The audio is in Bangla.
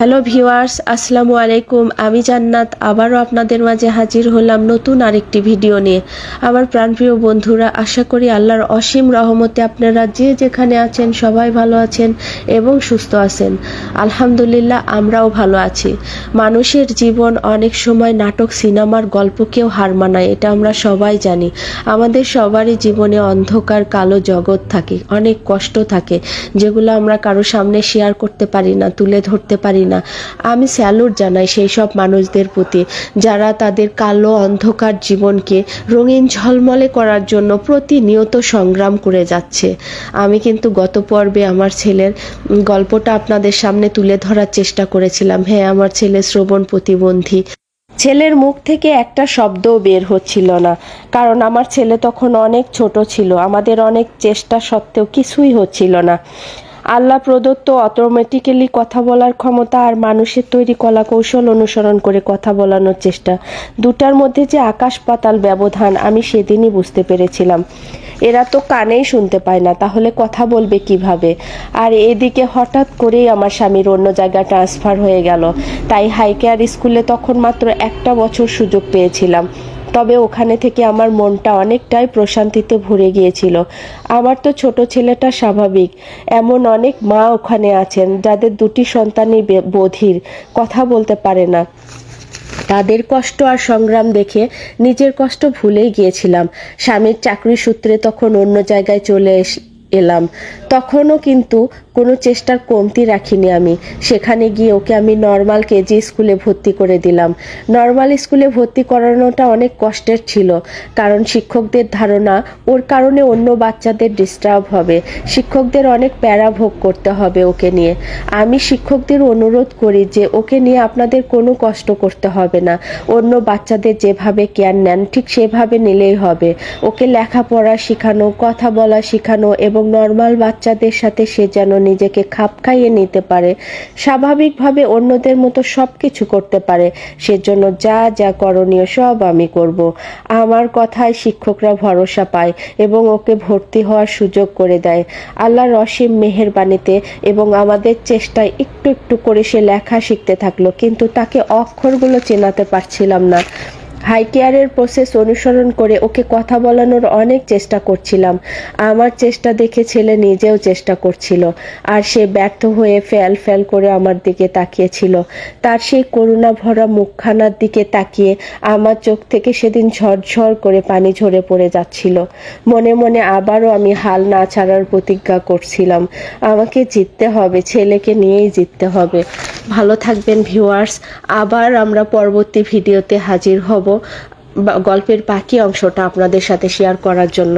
হ্যালো ভিউয়ার্স আসসালামু আলাইকুম। আমি জান্নাত, আবারও আপনাদের মাঝে হাজির হলাম নতুন আরেকটি ভিডিও নিয়ে। আমার প্রাণপ্রিয় বন্ধুরা, আশা করি আল্লাহর অসীম রহমতে আপনারা যে যেখানে আছেন, সবাই ভালো আছেন এবং সুস্থ আছেন। আলহামদুলিল্লাহ, আমরাও ভালো আছি। মানুষের জীবন অনেক সময় নাটক, সিনেমার গল্পকেও হার মানায়, এটা আমরা সবাই জানি। আমাদের সবারই জীবনে অন্ধকার, কালো জগৎ থাকে, অনেক কষ্ট থাকে, যেগুলো আমরা কারও সামনে শেয়ার করতে পারি না, তুলে ধরতে পারি না। আমি স্যালুট জানাই সেই সব মানুষদের প্রতি, যারা তাদের কালো অন্ধকার জীবনকে রঙিন ঝলমলে করার জন্য প্রতিনিয়ত সংগ্রাম করে যাচ্ছে। আমি কিন্তু গত পর্বে আমার ছেলের গল্পটা আপনাদের সামনে তুলে ধরার চেষ্টা করেছিলাম। হ্যাঁ আমার ছেলে শ্রবণ প্রতিবন্ধী। ছেলের মুখ থেকে একটা শব্দও বের হচ্ছিল না, কারণ আমার ছেলে তখন অনেক ছোট ছিল। আমাদের অনেক চেষ্টা সত্ত্বেও কিছুই হচ্ছিল না। আল্লাহ প্রদত্ত অটোমেটিক্যালি কথা বলার ক্ষমতা আর মানুষের তৈরি কলা কৌশল অনুসরণ করে কথা বলানোর চেষ্টা। দুটার মধ্যে যে আকাশ পাতাল ব্যবধান আমি সেদিনই বুঝতে পেরেছিলাম। এরা তো কানেই শুনতে পায় না, তাহলে কথা বলবে কীভাবে? আর এদিকে হঠাৎ করেই আমার স্বামীর অন্য জায়গায় ট্রান্সফার হয়ে গেল। তাই হাই কেয়ার স্কুলে তখন মাত্র একটা বছর সুযোগ পেয়েছিলাম। তবে ওখানে থেকে আমার মনটা অনেকটাই প্রশান্তিতে ভরে গিয়েছিল। আমার তো ছোট ছেলেটা স্বাভাবিক। এমন অনেক মা ওখানে আছেন, যাদের দুটি সন্তানই বধির, কথা বলতে পারে না। তাদের কষ্ট আর সংগ্রাম দেখে নিজের কষ্ট ভুলেই গিয়েছিলাম। স্বামীর চাকরি সূত্রে তখন অন্য জায়গায় চলে এলাম। তখনও কিন্তু কোনো চেষ্টার কমতি রাখিনি আমি। সেখানে গিয়ে ওকে আমি নর্মাল কেজি স্কুলে ভর্তি করে দিলাম। নর্মাল স্কুলে ভর্তি করানোটা অনেক কষ্টের ছিল, কারণ শিক্ষকদের ধারণা, ওর কারণে অন্য বাচ্চাদের ডিস্টার্ব হবে। শিক্ষকদের অনেক প্যারা ভোগ করতে হবে ওকে নিয়ে। আমি শিক্ষকদের অনুরোধ করি যে ওকে নিয়ে আপনাদের কোনো কষ্ট করতে হবে না। অন্য বাচ্চাদের যেভাবে কেয়ার নেন, ঠিক সেভাবে নিলেই হবে। ওকে লেখাপড়া শেখানো, কথা বলা শেখানো এবং নর্মাল বাচ্চাদের সাথে সে যেন নিজেকে খাপ খাইয়ে নিতে পারে, স্বাভাবিকভাবে অন্যদের মতো সব কিছু করতে পারে, সেজন্য যা যা করণীয় সব আমি করব। আমার কথায় শিক্ষকরা ভরসা পায় এবং ওকে ভর্তি হওয়ার সুযোগ করে দেয়। আল্লাহর অসীম মেহেরবানিতে এবং আমাদের চেষ্টায় একটু একটু করে সে লেখা শিখতে থাকল, কিন্তু তাকে অক্ষরগুলো চেনাতে পারছিলাম না। হাই কেয়ারের প্রসেস অনুসরণ করে ওকে কথা বলানোর অনেক চেষ্টা করছিলাম। আমার চেষ্টা দেখে ছেলে নিজেও চেষ্টা করছিল। আর সে ব্যর্থ হয়ে ফ্যাল ফ্যাল করে আমার দিকে তাকিয়েছিল। তার সেই করুণা ভরা মুখখানার দিকে তাকিয়ে আমার চোখ থেকে সেদিন ঝরঝর করে পানি ঝরে পড়ে যাচ্ছিল। মনে মনে আবারও আমি হাল না ছাড়ার প্রতিজ্ঞা করছিলাম। আমাকে জিততে হবে, ছেলেকে নিয়েই জিততে হবে। ভালো থাকবেন ভিউয়ার্স আবার আমরা পরবর্তী ভিডিওতে হাজির হব গল্পের বাকি অংশটা আপনাদের সাথে শেয়ার করার জন্য।